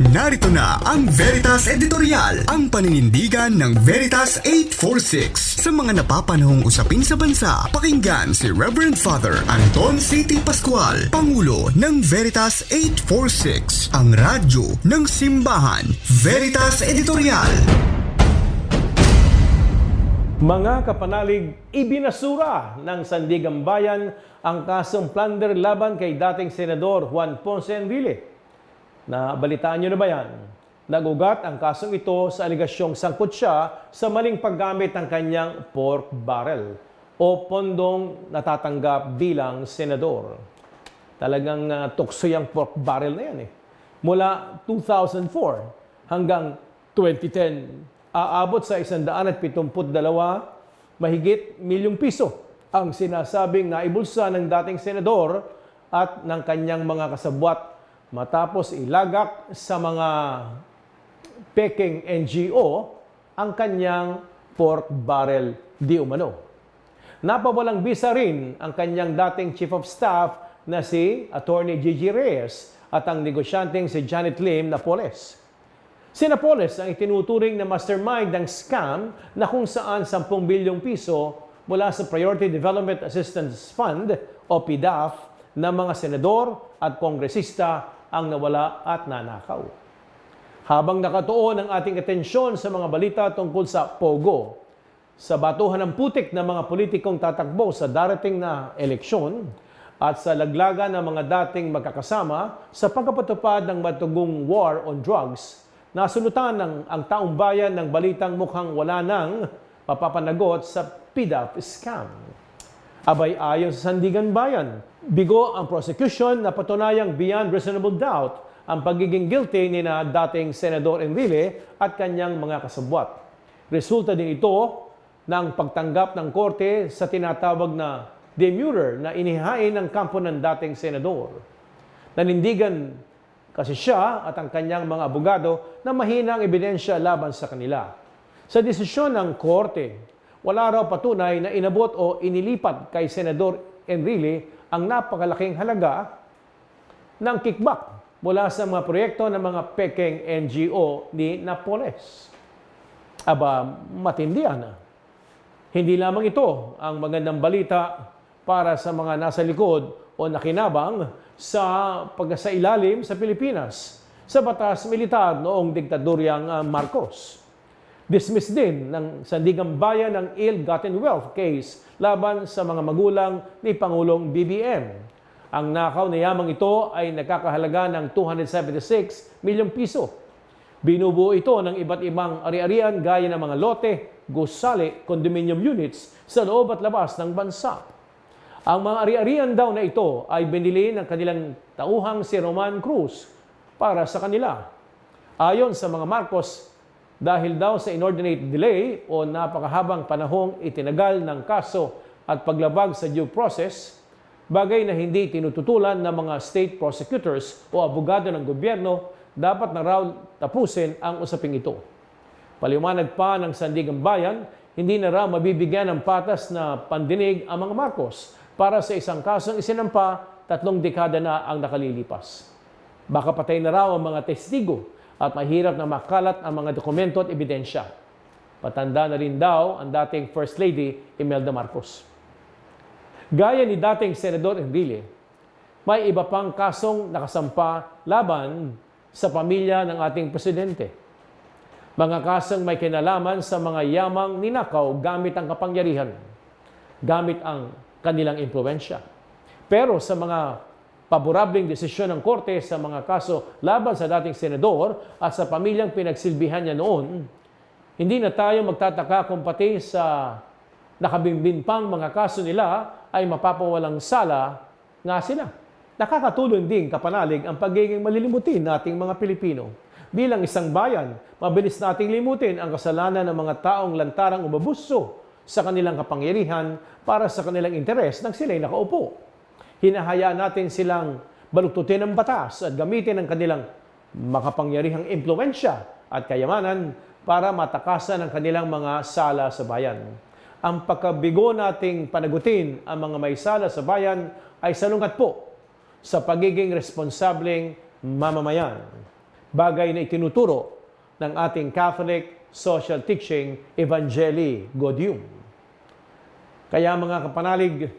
Narito na ang Veritas Editorial, ang paninindigan ng Veritas 846. Sa mga napapanahong usapin sa bansa, pakinggan si Reverend Father Anton C.T. Pascual, Pangulo ng Veritas 846, ang radyo ng simbahan. Veritas Editorial. Mga kapanalig, ibinasura ng Sandigang Bayan ang kasong plunder laban kay dating Senador Juan Ponce Enrile. Na balitaan nyo na ba yan? Nagugat ang kasong ito sa aligasyong sangkot siya sa maling paggamit ng kanyang pork barrel o pondong natatanggap bilang senador. Talagang uh, tukso yung pork barrel na yan eh. Mula 2004 hanggang 2010, aabot sa 172 mahigit milyong piso ang sinasabing naibulsa ng dating senador at ng kanyang mga kasabwat matapos ilagak sa mga peking NGO ang kanyang pork barrel di umano. Napawalang bisa rin ang kanyang dating chief of staff na si Attorney Gigi Reyes at ang negosyanteng si Janet Lim Napoles. Si Napoles ang itinuturing na mastermind ng scam na kung saan 10 bilyong piso mula sa Priority Development Assistance Fund o PDAF ng mga senador at kongresista ang nawala at nanakaw. Habang nakatuon ang ating atensyon sa mga balita tungkol sa Pogo, sa batuhan ng putik ng mga politikong tatakbo sa darating na eleksyon, at sa laglaga ng mga dating magkakasama sa pagkapatupad ng matugong war on drugs, nasunutan ng ang taong bayan ng balitang mukhang wala nang papapanagot sa PDAP scam. Abay ayon sa Sandigan Bayan, bigo ang prosecution na patunayang beyond reasonable doubt ang pagiging guilty ni na dating Senador Enrile at kanyang mga kasabwat. Resulta din ito ng pagtanggap ng korte sa tinatawag na demurrer na inihain ng kampo ng dating senador. Nanindigan kasi siya at ang kanyang mga abogado na mahina ang ebidensya laban sa kanila. Sa desisyon ng korte, wala raw patunay na inabot o inilipat kay Senador Enrile ang napakalaking halaga ng kickback mula sa mga proyekto ng mga peking NGO ni Napoles. Aba, matindi na. Hindi lamang ito ang magandang balita para sa mga nasa likod o nakinabang sa pagkasailalim sa Pilipinas sa batas militar noong diktadoryang ah, Marcos. Dismiss din ng Sandigang Bayan ng ill-gotten wealth case laban sa mga magulang ni Pangulong BBM. Ang nakaw na yamang ito ay nakakahalaga ng 276 milyong piso. Binubuo ito ng iba't ibang ari-arian gaya ng mga lote, gusali, condominium units sa loob at labas ng bansa. Ang mga ari-arian daw na ito ay binili ng kanilang tauhang si Roman Cruz para sa kanila. Ayon sa mga Marcos, dahil daw sa inordinate delay o napakahabang panahong itinagal ng kaso at paglabag sa due process, bagay na hindi tinututulan ng mga state prosecutors o abogado ng gobyerno, dapat na raw tapusin ang usaping ito. Paliwanag pa ng Sandigang Bayan, hindi na raw mabibigyan ng patas na pandinig ang mga Marcos para sa isang kasong isinampa tatlong dekada na ang nakalilipas. Baka patay na raw ang mga testigo at mahirap na makalat ang mga dokumento at ebidensya. Patanda na rin daw ang dating First Lady Imelda Marcos. Gaya ni dating Senador Enrile, may iba pang kasong nakasampa laban sa pamilya ng ating presidente. Mga kasong may kinalaman sa mga yamang ninakaw gamit ang kapangyarihan, gamit ang kanilang impluensya. Pero sa mga paborableng desisyon ng korte sa mga kaso laban sa dating senador at sa pamilyang pinagsilbihan niya noon, hindi na tayo magtataka kung pati sa nakabimbin pang mga kaso nila ay mapapawalang sala nga sila. Nakakatulong din kapanalig ang pagiging malilimutin nating mga Pilipino. Bilang isang bayan, mabilis nating limutin ang kasalanan ng mga taong lantarang umabuso sa kanilang kapangyarihan para sa kanilang interes nang sila'y nakaupo hinahayaan natin silang baluktutin ng batas at gamitin ang kanilang makapangyarihang impluensya at kayamanan para matakasan ang kanilang mga sala sa bayan. Ang pagkabigo nating panagutin ang mga may sala sa bayan ay salungat po sa pagiging responsableng mamamayan. bagay na itinuturo ng ating Catholic social teaching Evangelii Gaudium. Kaya mga kapanalig,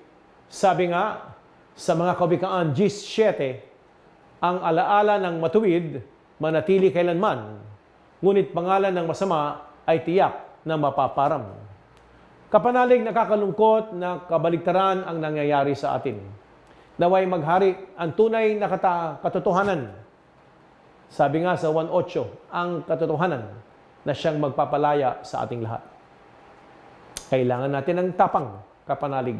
sabi nga sa mga kawikaan G7, ang alaala ng matuwid manatili kailanman, ngunit pangalan ng masama ay tiyak na mapaparam. Kapanalig nakakalungkot na kabaligtaran ang nangyayari sa atin. Naway maghari ang tunay na katotohanan. Sabi nga sa 1.8, ang katotohanan na siyang magpapalaya sa ating lahat. Kailangan natin ng tapang, kapanalig,